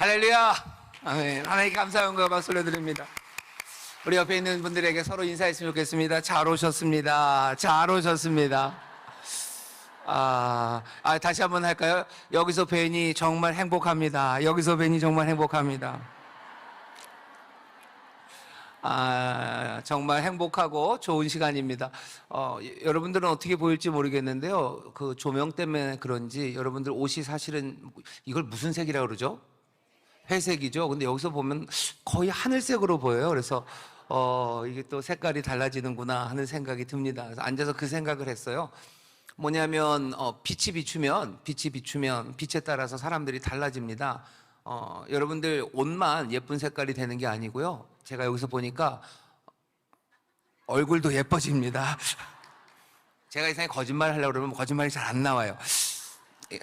할렐루야! 아멘. 하나님 감사 영과 박수 올려드립니다. 우리 옆에 있는 분들에게 서로 인사했으면 좋겠습니다. 잘 오셨습니다. 잘 오셨습니다. 아, 아, 다시 한번 할까요? 여기서 뵈니 정말 행복합니다. 여기서 뵈니 정말 행복합니다. 아, 정말 행복하고 좋은 시간입니다. 어, 여- 여러분들은 어떻게 보일지 모르겠는데요. 그 조명 때문에 그런지 여러분들 옷이 사실은 이걸 무슨 색이라고 그러죠? 회색이죠. 근데 여기서 보면 거의 하늘색으로 보여요. 그래서 어, 이게 또 색깔이 달라지는구나 하는 생각이 듭니다. 그래서 앉아서 그 생각을 했어요. 뭐냐면 어, 빛이 비추면 빛이 비추면 빛에 따라서 사람들이 달라집니다. 어, 여러분들 옷만 예쁜 색깔이 되는 게 아니고요. 제가 여기서 보니까 얼굴도 예뻐집니다. 제가 이상하게 거짓말 하려고 그러면 거짓말이 잘 안 나와요.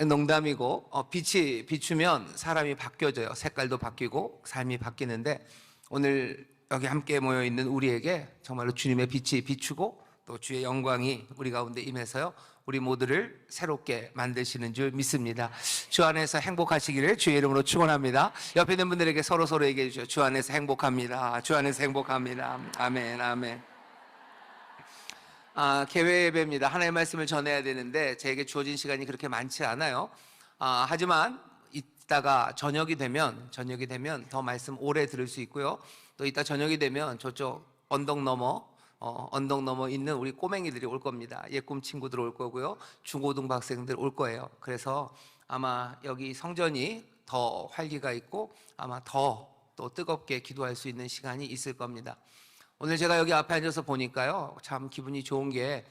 농담이고 어, 빛이 비추면 사람이 바뀌어져요. 색깔도 바뀌고 삶이 바뀌는데 오늘 여기 함께 모여 있는 우리에게 정말로 주님의 빛이 비추고 또 주의 영광이 우리 가운데 임해서요. 우리 모두를 새롭게 만드시는 줄 믿습니다. 주 안에서 행복하시기를 주의 이름으로 축원합니다. 옆에 있는 분들에게 서로 서로 얘기해 주시죠. 주 안에서 행복합니다. 주 안에서 행복합니다. 아멘, 아멘. 아, 개회 예배입니다. 하나님의 말씀을 전해야 되는데 제게 주어진 시간이 그렇게 많지 않아요. 아, 하지만 이따가 저녁이 되면 저녁이 되면 더 말씀 오래 들을 수 있고요. 또 이따 저녁이 되면 저쪽 언덕 넘어 어, 언덕 넘어 있는 우리 꼬맹이들이 올 겁니다. 예꿈 친구들 올 거고요. 중고등 학생들 올 거예요. 그래서 아마 여기 성전이 더 활기가 있고 아마 더 또 뜨겁게 기도할 수 있는 시간이 있을 겁니다. 오늘 제가 여기 앞에 앉아서 보니까요, 참 기분이 좋은 게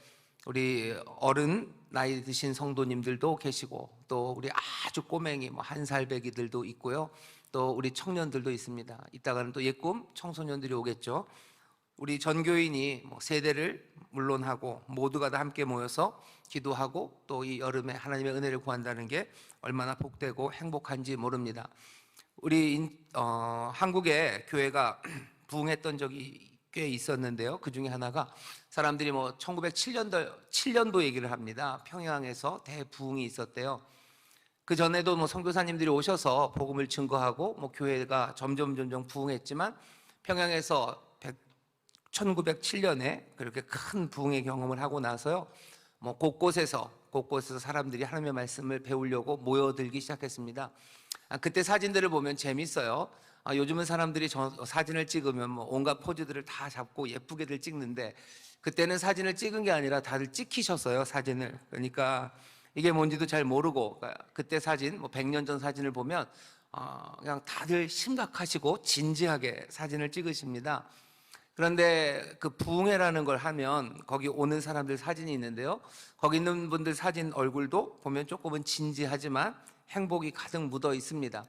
우리 어른 나이 드신 성도님들도 계시고 또 우리 아주 꼬맹이 뭐 한 살 배기들도 있고요, 또 우리 청년들도 있습니다. 이따가는 또 예꿈 청소년들이 오겠죠. 우리 전교인이 뭐 세대를 물론하고 모두가 다 함께 모여서 기도하고 또 이 여름에 하나님의 은혜를 구한다는 게 얼마나 복되고 행복한지 모릅니다. 우리 인- 어, 한국에 교회가 부흥했던 적이 꽤 있었는데요. 그 중에 하나가 사람들이 뭐 1907년도 7년도 얘기를 합니다. 평양에서 대부흥이 있었대요. 그 전에도 뭐 선교사님들이 오셔서 복음을 증거하고 뭐 교회가 점점 점점 부흥했지만 평양에서 1907년에 그렇게 큰 부흥의 경험을 하고 나서요. 뭐 곳곳에서 곳곳에서 사람들이 하나님의 말씀을 배우려고 모여들기 시작했습니다. 아, 그때 사진들을 보면 재밌어요. 아, 요즘은 사람들이 저 사진을 찍으면 뭐 온갖 포즈들을 다 잡고 예쁘게들 찍는데 그때는 사진을 찍은 게 아니라 다들 찍히셨어요 사진을. 그러니까 이게 뭔지도 잘 모르고 그러니까 그때 사진 뭐 100년 전 사진을 보면 어, 그냥 다들 심각하시고 진지하게 사진을 찍으십니다. 그런데 그 부흥회라는 걸 하면 거기 오는 사람들 사진이 있는데요. 거기 있는 분들 사진 얼굴도 보면 조금은 진지하지만 행복이 가득 묻어 있습니다.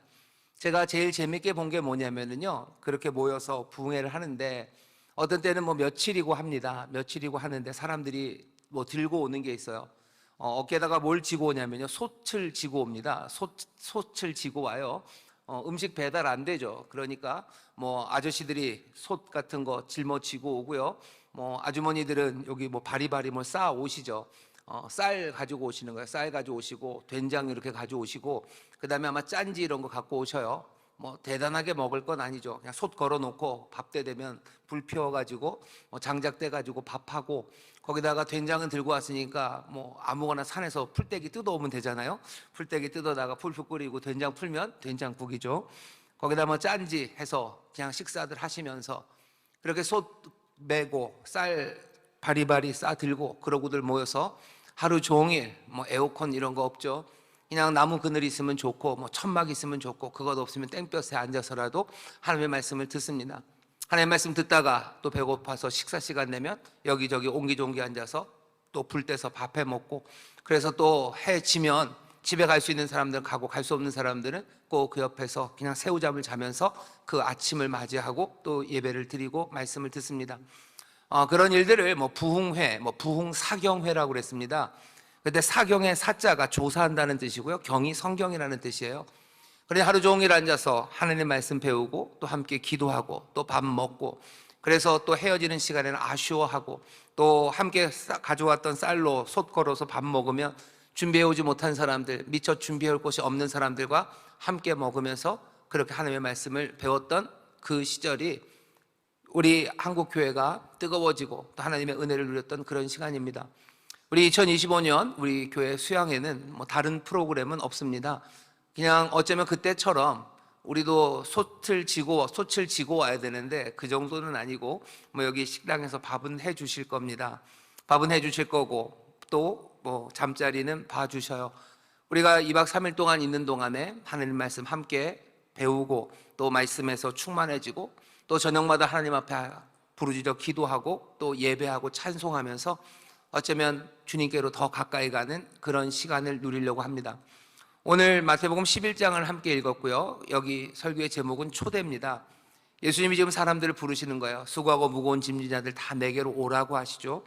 제가 제일 재밌게 본 게 뭐냐면은요. 그렇게 모여서 부흥회를 하는데 어떤 때는 뭐 며칠이고 합니다. 며칠이고 하는데 사람들이 뭐 들고 오는 게 있어요. 어, 어깨에다가 뭘 지고 오냐면요. 솥을 지고 옵니다. 솥, 솥을 지고 와요. 어, 음식 배달 안 되죠. 그러니까 뭐 아저씨들이 솥 같은 거 짊어지고 오고요. 뭐 아주머니들은 여기 뭐 바리바리 뭘 쌓아 오시죠. 어, 쌀 가지고 오시는 거예요. 쌀 가지고 오시고 된장 이렇게 가지고 오시고 그다음에 아마 짠지 이런 거 갖고 오셔요. 뭐 대단하게 먹을 건 아니죠. 그냥 솥 걸어 놓고 밥때 되면 불 피워 가지고 뭐 장작 때 가지고 밥하고 거기다가 된장은 들고 왔으니까 뭐 아무거나 산에서 풀떼기 뜯어오면 되잖아요. 풀떼기 뜯어다가 풀풀 끓이고 된장 풀면 된장국이죠. 거기다 뭐 짠지 해서 그냥 식사들 하시면서 그렇게 솥 메고 쌀 바리바리 싸 들고 그러고들 모여서 하루 종일 뭐 에어컨 이런 거 없죠. 그냥 나무 그늘 있으면 좋고 뭐 천막 있으면 좋고 그것 없으면 땡볕에 앉아서라도 하나님의 말씀을 듣습니다. 하나님의 말씀 듣다가 또 배고파서 식사 시간 되면 여기저기 옹기종기 앉아서 또불 떼서 밥해 먹고 그래서 또 해 지면 집에 갈 수 있는 사람들은 가고 갈 수 없는 사람들은 꼭 그 옆에서 그냥 새우잠을 자면서 그 아침을 맞이하고 또 예배를 드리고 말씀을 듣습니다. 어, 그런 일들을 뭐 부흥회, 뭐 부흥사경회라고 그랬습니다. 근데 사경의 사자가 조사한다는 뜻이고요. 경이 성경이라는 뜻이에요. 그래 하루 종일 앉아서 하나님 말씀 배우고 또 함께 기도하고 또 밥 먹고 그래서 또 헤어지는 시간에는 아쉬워하고 또 함께 싸- 가져왔던 쌀로 솥 걸어서 밥 먹으면 준비해 오지 못한 사람들 미처 준비해 올 곳이 없는 사람들과 함께 먹으면서 그렇게 하나님의 말씀을 배웠던 그 시절이 우리 한국 교회가 뜨거워지고 또 하나님의 은혜를 누렸던 그런 시간입니다. 우리 2025년 우리 교회 수양에는 뭐 다른 프로그램은 없습니다. 그냥 어쩌면 그때처럼 우리도 솥을 지고 솥을 지고 와야 되는데 그 정도는 아니고 뭐 여기 식당에서 밥은 해 주실 겁니다. 밥은 해 주실 거고 또 뭐 잠자리는 봐 주셔요. 우리가 2박 3일 동안 있는 동안에 하나님 말씀 함께 배우고 또 말씀에서 충만해지고 또 저녁마다 하나님 앞에 부르짖어 기도하고 또 예배하고 찬송하면서 어쩌면 주님께로 더 가까이 가는 그런 시간을 누리려고 합니다. 오늘 마태복음 11장을 함께 읽었고요. 여기 설교의 제목은 초대입니다. 예수님이 지금 사람들을 부르시는 거예요. 수고하고 무거운 짐진자들 다 내게로 오라고 하시죠.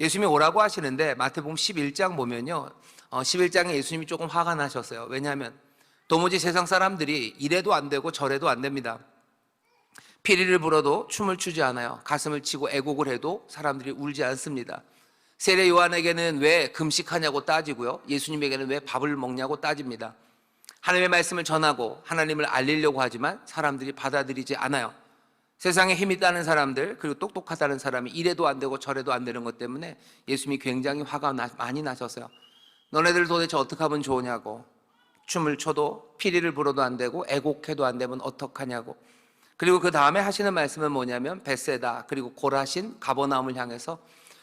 예수님이 오라고 하시는데 마태복음 11장 보면요. 어, 11장에 예수님이 조금 화가 나셨어요. 왜냐하면 도무지 세상 사람들이 이래도 안 되고 저래도 안 됩니다. 피리를 불어도 춤을 추지 않아요. 가슴을 치고 애곡을 해도 사람들이 울지 않습니다. 세례 요한에게는 왜 금식하냐고 따지고요. 예수님에게는 왜 밥을 먹냐고 따집니다. 하나님의 말씀을 전하고 하나님을 알리려고 하지만 사람들이 받아들이지 않아요. 세상에 힘이 있다는 사람들 그리고 똑똑하다는 사람이 이래도 안 되고 저래도 안 되는 것 때문에 예수님이 굉장히 화가 나- 많이 나셨어요. 너네들 도대체 어떻게 하면 좋으냐고 춤을 춰도 피리를 불어도 안 되고 애곡해도 안 되면 어떡하냐고 그리고 그 다음에 하시는 말씀은 뭐냐면 베세다 그리고 고라신 가버나움을 향해서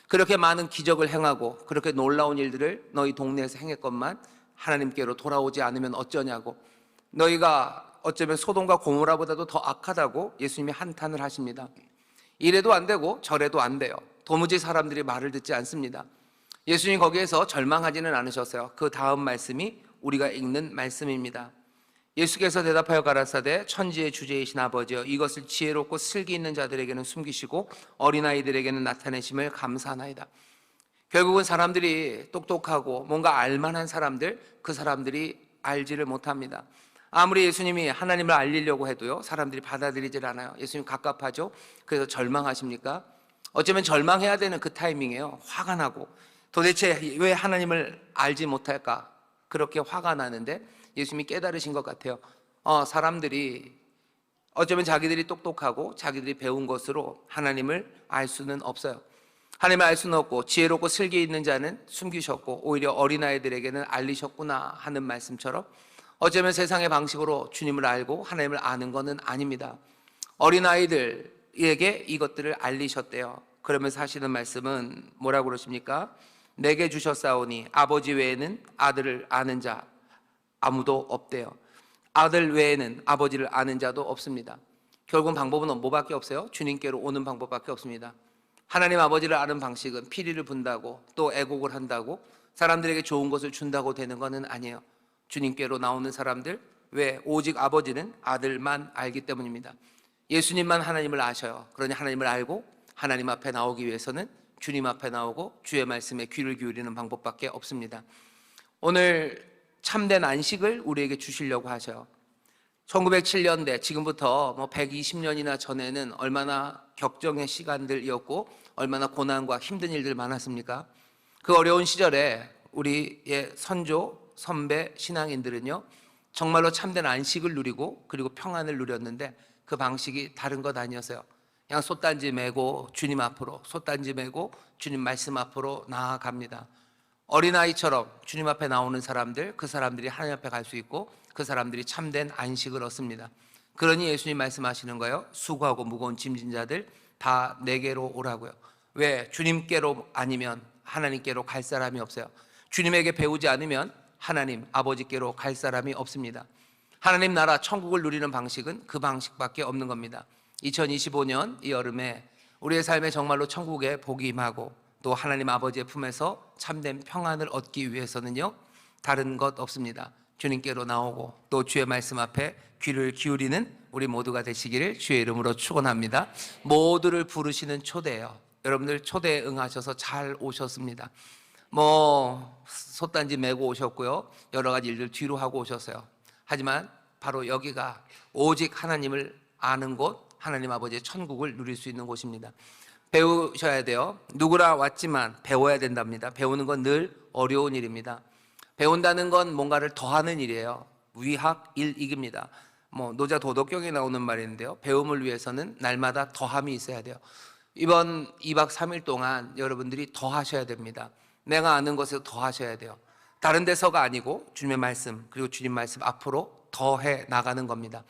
그렇게 많은 기적을 행하고 그렇게 놀라운 일들을 너희 동네에서 행했건만 하나님께로 돌아오지 않으면 어쩌냐고 너희가 어쩌면 소돔과 고모라보다도 더 악하다고 예수님이 한탄을 하십니다. 이래도 안 되고 저래도 안 돼요. 도무지 사람들이 말을 듣지 않습니다. 예수님 거기에서 절망하지는 않으셨어요. 그 다음 말씀이 우리가 읽는 말씀입니다. 예수께서 대답하여 가라사대 천지의 주제이신 아버지여 이것을 지혜롭고 슬기 있는 자들에게는 숨기시고 어린아이들에게는 나타내심을 감사하나이다. 결국은 사람들이 똑똑하고 뭔가 알만한 사람들 그 사람들이 알지를 못합니다. 아무리 예수님이 하나님을 알리려고 해도요 사람들이 받아들이질 않아요. 예수님 갑갑하죠. 그래서 절망하십니까? 어쩌면 절망해야 되는 그 타이밍이에요. 화가 나고 도대체 왜 하나님을 알지 못할까? 그렇게 화가 나는데 예수님이 깨달으신 것 같아요. 어, 사람들이 어쩌면 자기들이 똑똑하고 자기들이 배운 것으로 하나님을 알 수는 없어요. 하나님을 알 수는 없고 지혜롭고 슬기 있는 자는 숨기셨고 오히려 어린아이들에게는 알리셨구나 하는 말씀처럼 어쩌면 세상의 방식으로 주님을 알고 하나님을 아는 것은 아닙니다. 어린아이들에게 이것들을 알리셨대요. 그러면서 하시는 말씀은 뭐라고 그러십니까? 내게 주셨사오니 아버지 외에는 아들을 아는 자 아무도 없대요. 아들 외에는 아버지를 아는 자도 없습니다. 결국 방법은 뭐밖에 없어요? 주님께로 오는 방법밖에 없습니다. 하나님 아버지를 아는 방식은 피리를 분다고 또 애곡을 한다고 사람들에게 좋은 것을 준다고 되는 것은 아니에요. 주님께로 나오는 사람들 왜 오직 아버지는 아들만 알기 때문입니다. 예수님만 하나님을 아셔요. 그러니 하나님을 알고 하나님 앞에 나오기 위해서는 주님 앞에 나오고 주의 말씀에 귀를 기울이는 방법밖에 없습니다. 오늘 참된 안식을 우리에게 주시려고 하셔요. 1907년대 지금부터 뭐 120년이나 전에는 얼마나 격정의 시간들이었고 얼마나 고난과 힘든 일들 많았습니까? 그 어려운 시절에 우리의 선조 선배 신앙인들은요 정말로 참된 안식을 누리고 그리고 평안을 누렸는데 그 방식이 다른 것 아니었어요. 그냥 솥단지 메고 주님 앞으로 솥단지 메고 주님 말씀 앞으로 나아갑니다. 어린아이처럼 주님 앞에 나오는 사람들, 그 사람들이 하나님 앞에 갈 수 있고 그 사람들이 참된 안식을 얻습니다. 그러니 예수님 말씀하시는 거예요. 수고하고 무거운 짐진 자들 다 내게로 오라고요. 왜? 주님께로 아니면 하나님께로 갈 사람이 없어요. 주님에게 배우지 않으면 하나님 아버지께로 갈 사람이 없습니다. 하나님 나라 천국을 누리는 방식은 그 방식밖에 없는 겁니다. 2025년 이 여름에 우리의 삶에 정말로 천국에 복이 임하고 또 하나님 아버지의 품에서 참된 평안을 얻기 위해서는요 다른 것 없습니다. 주님께로 나오고 또 주의 말씀 앞에 귀를 기울이는 우리 모두가 되시기를 주의 이름으로 축원합니다. 모두를 부르시는 초대예요. 여러분들 초대에 응하셔서 잘 오셨습니다. 뭐 솥단지 메고 오셨고요. 여러 가지 일들 뒤로 하고 오셨어요. 하지만 바로 여기가 오직 하나님을 아는 곳, 하나님 아버지의 천국을 누릴 수 있는 곳입니다. 배우셔야 돼요. 누구라 왔지만 배워야 된답니다. 배우는 건 늘 어려운 일입니다. 배운다는 건 뭔가를 더하는 일이에요. 위학 일익입니다. 뭐 노자 도덕경에 나오는 말인데요. 배움을 위해서는 날마다 더함이 있어야 돼요. 이번 2박 3일 동안 여러분들이 더 하셔야 됩니다. 내가 아는 것에서 더 하셔야 돼요. 다른 데서가 아니고 주님의 말씀 그리고 주님 말씀 앞으로 더해 나가는 겁니다.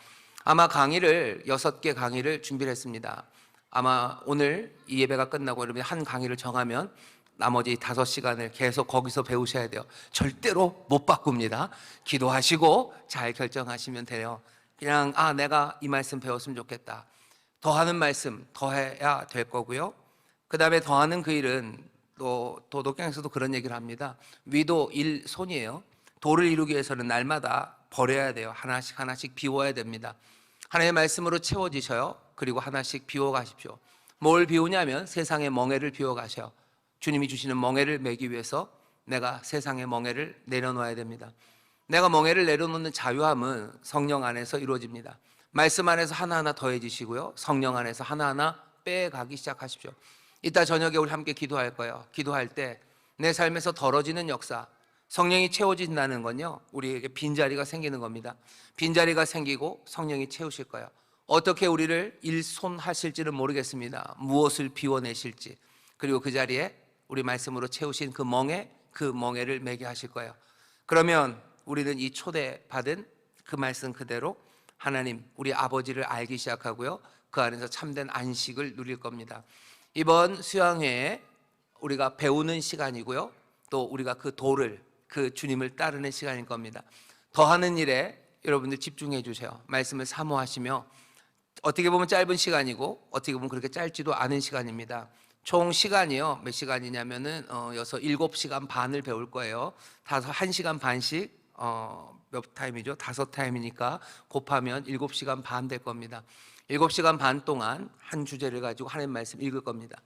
아마 강의를 여섯 개 강의를 준비를 했습니다. 아마 오늘 이 예배가 끝나고 여러분이 한 강의를 정하면 나머지 다섯 시간을 계속 거기서 배우셔야 돼요. 절대로 못 바꿉니다. 기도하시고 잘 결정하시면 돼요. 그냥 아 내가 이 말씀 배웠으면 좋겠다. 더 하는 말씀 더 해야 될 거고요. 그 다음에 더 하는 그 일은 또 도덕경에서도 그런 얘기를 합니다. 위도 일 손이에요. 도를 이루기 위해서는 날마다 버려야 돼요. 하나씩 하나씩 비워야 됩니다. 하나님의 말씀으로 채워지셔요. 그리고 하나씩 비워 가십시오. 뭘 비우냐면 세상의 멍해를 비워 가셔. 주님이 주시는 멍해를 매기 위해서 내가 세상의 멍해를 내려놓아야 됩니다. 내가 멍해를 내려놓는 자유함은 성령 안에서 이루어집니다. 말씀 안에서 하나하나 더해지시고요. 성령 안에서 하나하나 빼가기 시작하십시오. 이따 저녁에 우리 함께 기도할 거예요. 기도할 때 내 삶에서 덜어지는 역사, 성령이 채워진다는 건요. 우리에게 빈자리가 생기는 겁니다. 빈자리가 생기고 성령이 채우실 거예요. 어떻게 우리를 일손하실지는 모르겠습니다. 무엇을 비워내실지. 그리고 그 자리에 우리 말씀으로 채우신 그 멍에 그 멍에를 매게 하실 거예요. 그러면 우리는 이 초대 받은 그 말씀 그대로 하나님 우리 아버지를 알기 시작하고요. 그 안에서 참된 안식을 누릴 겁니다. 이번 수양회에 우리가 배우는 시간이고요. 또 우리가 그 도를 그 주님을 따르는 시간일 겁니다. 더하는 일에 여러분들 집중해 주세요. 말씀을 사모하시며 어떻게 보면 짧은 시간이고 어떻게 보면 그렇게 짧지도 않은 시간입니다. 총 시간이요 몇 시간이냐면은 어, 여섯 일곱 시간 반을 배울 거예요. 다섯 한 시간 반씩 어, 몇 타임이죠? 다섯 타임이니까 곱하면 일곱 시간 반 될 겁니다. 일곱 시간 반 동안 한 주제를 가지고 하나님 말씀 읽을 겁니다.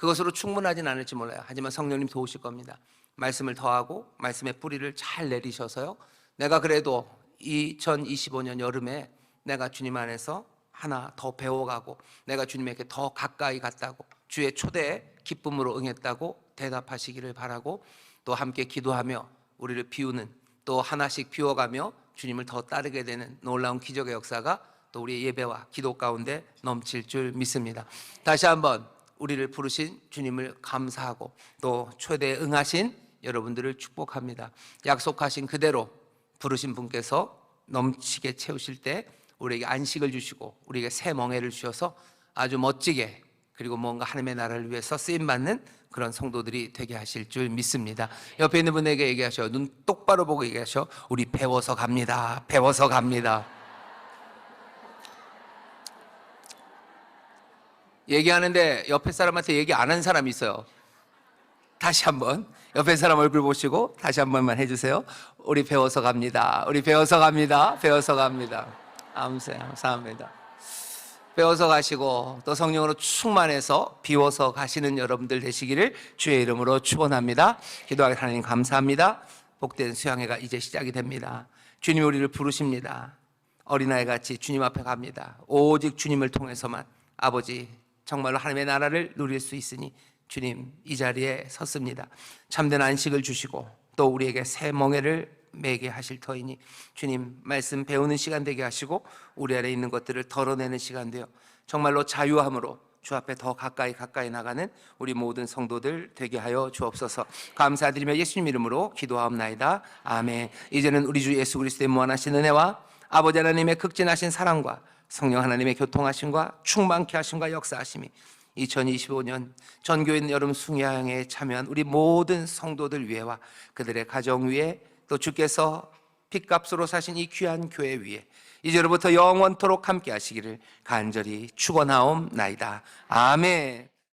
그것으로 충분하진 않을지 몰라요. 하지만 성령님 도우실 겁니다. 말씀을 더하고 말씀의 뿌리를 잘 내리셔서요. 내가 그래도 2025년 여름에 내가 주님 안에서 하나 더 배워가고 내가 주님에게 더 가까이 갔다고 주의 초대에 기쁨으로 응했다고 대답하시기를 바라고 또 함께 기도하며 우리를 비우는 또 하나씩 비워가며 주님을 더 따르게 되는 놀라운 기적의 역사가 또 우리의 예배와 기도 가운데 넘칠 줄 믿습니다. 다시 한번 우리를 부르신 주님을 감사하고 또 초대에 응하신 여러분들을 축복합니다. 약속하신 그대로 부르신 분께서 넘치게 채우실 때 우리에게 안식을 주시고 우리에게 새 멍에를 주셔서 아주 멋지게 그리고 뭔가 하나님의 나라를 위해서 쓰임 받는 그런 성도들이 되게 하실 줄 믿습니다. 옆에 있는 분에게 얘기하셔. 눈 똑바로 보고 얘기하셔. 우리 배워서 갑니다. 배워서 갑니다. 얘기하는데 옆에 사람한테 얘기 안 한 사람이 있어요. 다시 한번 옆에 사람 얼굴 보시고 다시 한 번만 해주세요. 우리 배워서 갑니다. 우리 배워서 갑니다. 배워서 갑니다. 감사 감사합니다. 배워서 가시고 또 성령으로 충만해서 비워서 가시는 여러분들 되시기를 주의 이름으로 축원합니다. 기도하기 하나님 감사합니다. 복된 수양회가 이제 시작이 됩니다. 주님 우리를 부르십니다. 어린아이 같이 주님 앞에 갑니다. 오직 주님을 통해서만 아버지 정말로 하나님의 나라를 누릴 수 있으니 주님 이 자리에 섰습니다. 참된 안식을 주시고 또 우리에게 새 멍에를 매게 하실 터이니 주님 말씀 배우는 시간 되게 하시고 우리 안에 있는 것들을 덜어내는 시간 되어 정말로 자유함으로 주 앞에 더 가까이 가까이 나가는 우리 모든 성도들 되게 하여 주옵소서. 감사드리며 예수님 이름으로 기도하옵나이다. 아멘. 이제는 우리 주 예수 그리스도의 무한하신 은혜와 아버지 하나님의 극진하신 사랑과 성령 하나님의 교통하심과 충만케 하심과 역사하심이 2025년 전교인 여름 숭야항에 참여한 우리 모든 성도들 위에와 그들의 가정 위에 또 주께서 핏값으로 사신 이 귀한 교회 위에 이제로부터 영원토록 함께 하시기를 간절히 축원하옵나이다. 아멘.